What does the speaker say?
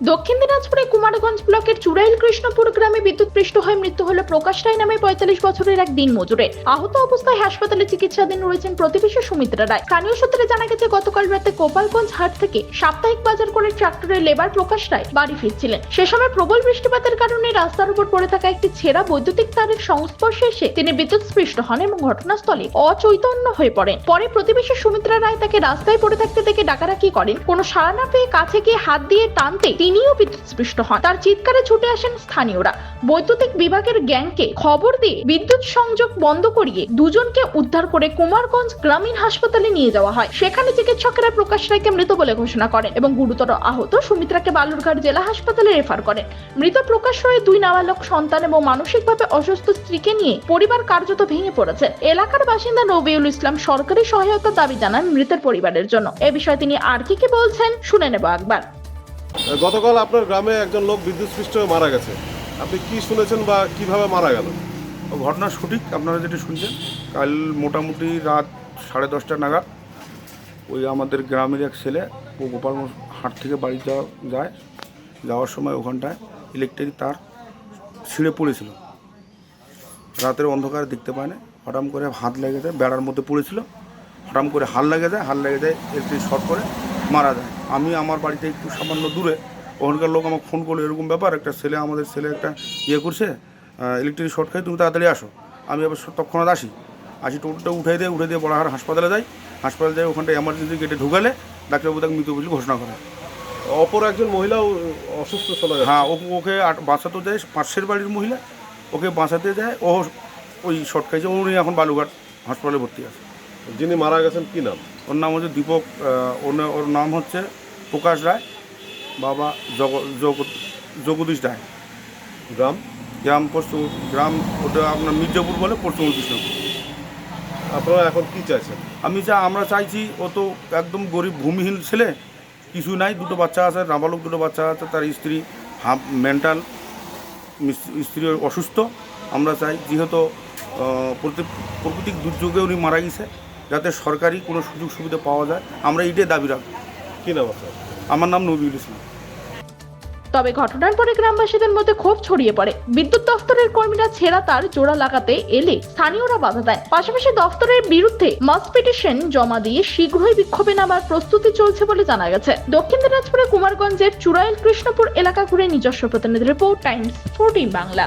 দক্ষিণ দিনাজপুরে কুমারগঞ্জ ব্লকের চুড়াইল কৃষ্ণপুর গ্রামে বিদ্যুৎপৃষ্ট হয়ে মৃত্যু হল প্রকাশ রায় নামে পঁয়তাল্লিশ বছরের এক দিন মজুরের আহত অবস্থায় হাসপাতালে চিকিৎসাধীন রয়েছেন প্রতিবেশী সুমিত্রা রায়। স্থানীয় সূত্রে জানা গেছে, গতকাল রাতে গোপালগঞ্জ হাট থেকে সাপ্তাহিক বাজার করে ট্রাক্টরের লেবার প্রকাশ রায় বাড়ি ফিরছিলেন। সে সময় প্রবল বৃষ্টিপাতের কারণে রাস্তার উপর পড়ে থাকা একটি ছেঁড়া বৈদ্যুতিক তারের সংস্পর্শে এসে তিনি বিদ্যুৎস্পৃষ্ট হন এবং ঘটনাস্থলে অচৈতন্য হয়ে পড়েন। পরে প্রতিবেশী সুমিত্রা রায় তাকে রাস্তায় পড়ে থাকতে দেখে ডাকাডাকি করেন। কোনো সাড়া না পেয়ে কাছে গিয়ে হাত দিয়ে টানতে তিনিও বিদ্যুৎস্পৃষ্ট হন। তার চিৎকারে ছুটে আসেন স্থানীয়রা। বৈদ্যুতিক বিভাগের গ্যাংকে খবর দিয়ে বিদ্যুৎ সংযোগ বন্ধ করিয়ে দুজনকে উদ্ধার করে কুমারগঞ্জ গ্রামীণ হাসপাতালে নিয়ে যাওয়া হয়। সেখানে চিকিৎসকেরা প্রকাশ রায়কে মৃত বলে ঘোষণা করেন এবং গুরুতর আহত সুমিত্রাকে বালুরঘাট জেলা হাসপাতালে রেফার করেন। মৃত প্রকাশ রায় দুই নাবালক সন্তান এবং মানসিকভাবে অসুস্থ স্ত্রীকে নিয়ে পরিবার কার্যত ভেঙে পড়েছে। এলাকার বাসিন্দা নবিউল ইসলাম সরকারি সহায়তার দাবি জানান মৃতের পরিবারের জন্য। এ বিষয়ে তিনি আর কি কি বলছেন, শুনে নেব একবার। গতকাল আপনার গ্রামে একজন লোক বিদ্যুৎস্পৃষ্ট হয়ে মারা গেছে। আপনি কি শুনেছেন বা কীভাবে মারা গেল? ঘটনা সঠিক, আপনারা যেটা শুনছেন, কাল মোটামুটি রাত সাড়ে দশটা নাগাদ ওই আমাদের গ্রামের এক ছেলে ও গোপাল হাট থেকে বাড়ি যাওয়া, যায়, যাওয়ার সময় ওখানটায় ইলেকট্রিক তার ছিঁড়ে পড়েছিল। রাতের অন্ধকারে দেখতে পায় না, হঠাৎ করে হাত লেগে যায়, বেড়ার মধ্যে পড়েছিল, হঠাৎ করে হাল লেগে যায়, হাল লেগে যায় ইলেকট্রিক শর্ট করে মারা যায়। আমি আমার বাড়িতে একটু সামান্য দূরে ওখানকার লোক আমাকে ফোন করল এরকম ব্যাপার একটা ছেলে আমাদের ছেলে একটা ইয়ে করছে ইলেকট্রিক শর্ট খাই তুমি তাড়াতাড়ি আসো। আমি আবার তৎক্ষণাৎ আসি। আসি টোটোটা উঠে দিয়ে উঠে দিয়ে বড়াহার হাসপাতালে যাই। হাসপাতালে যাই ওখানটা এমার্জেন্সি গেটে ঢুকালে ডাক্তারবাবু তাকে মৃত বলে ঘোষণা করে। অপর একজন মহিলাও অসুস্থ যাচ্ছে হ্যাঁ ও- ওকে বাঁচাতে যায় পাশের বাড়ির মহিলা ওকে বাঁচাতে যায় ও ওই শর্ট খাইছে উনি এখন বালুঘাট হাসপাতালে ভর্তি আছে। যিনি মারা গেছেন কি নাম? ওর নাম হচ্ছে দীপক ওর নাম হচ্ছে প্রকাশ রায় বাবা জগ জগ- জগদীশ রায়। গ্রাম? গ্রাম পশ্চিম গ্রাম ওটা আপনার মির্জাপুর বলে পশ্চিম কৃষ্ণপুর। আপনারা এখন কী চাইছেন? আমি যা আমরা চাইছি ও তো একদম গরিব ভূমিহীন ছেলে কিছু নাই দুটো বাচ্চা আছে নাবালক দুটো বাচ্চা আছে তার স্ত্রী হাফ মেন্টাল স্ত্রী অসুস্থ। আমরা চাই যেহেতু প্রাকৃতিক দুর্যোগে উনি মারা গেছে। যাতে সরকারি কোনো সুযোগ সুবিধা পাওয়া যায় আমরা এটাই দাবি রাখব। কি নাম আপনার? আমার নাম নবীর ইসলাম। তবে ঘটনার পরে গ্রামবাসীদের মধ্যে ক্ষোভ ছড়িয়ে পড়ে। বিদ্যুৎ দফতরের কর্মীরা ছেঁড়া তার জোড়া লাগাতে এলে স্থানীয়রা বাধা দেয়। পাশাপাশি দফতরের বিরুদ্ধে মাস পিটিশন জমা দিয়ে শীঘ্রই বিক্ষোভে নামার প্রস্তুতি চলছে বলে জানা গেছে। দক্ষিণ দিনাজপুরে কুমারগঞ্জের চুরাইল কৃষ্ণপুর এলাকা ঘুরে নিজস্ব প্রতিনিধি রিপোর্ট টাইমস ফোরটিন বাংলা।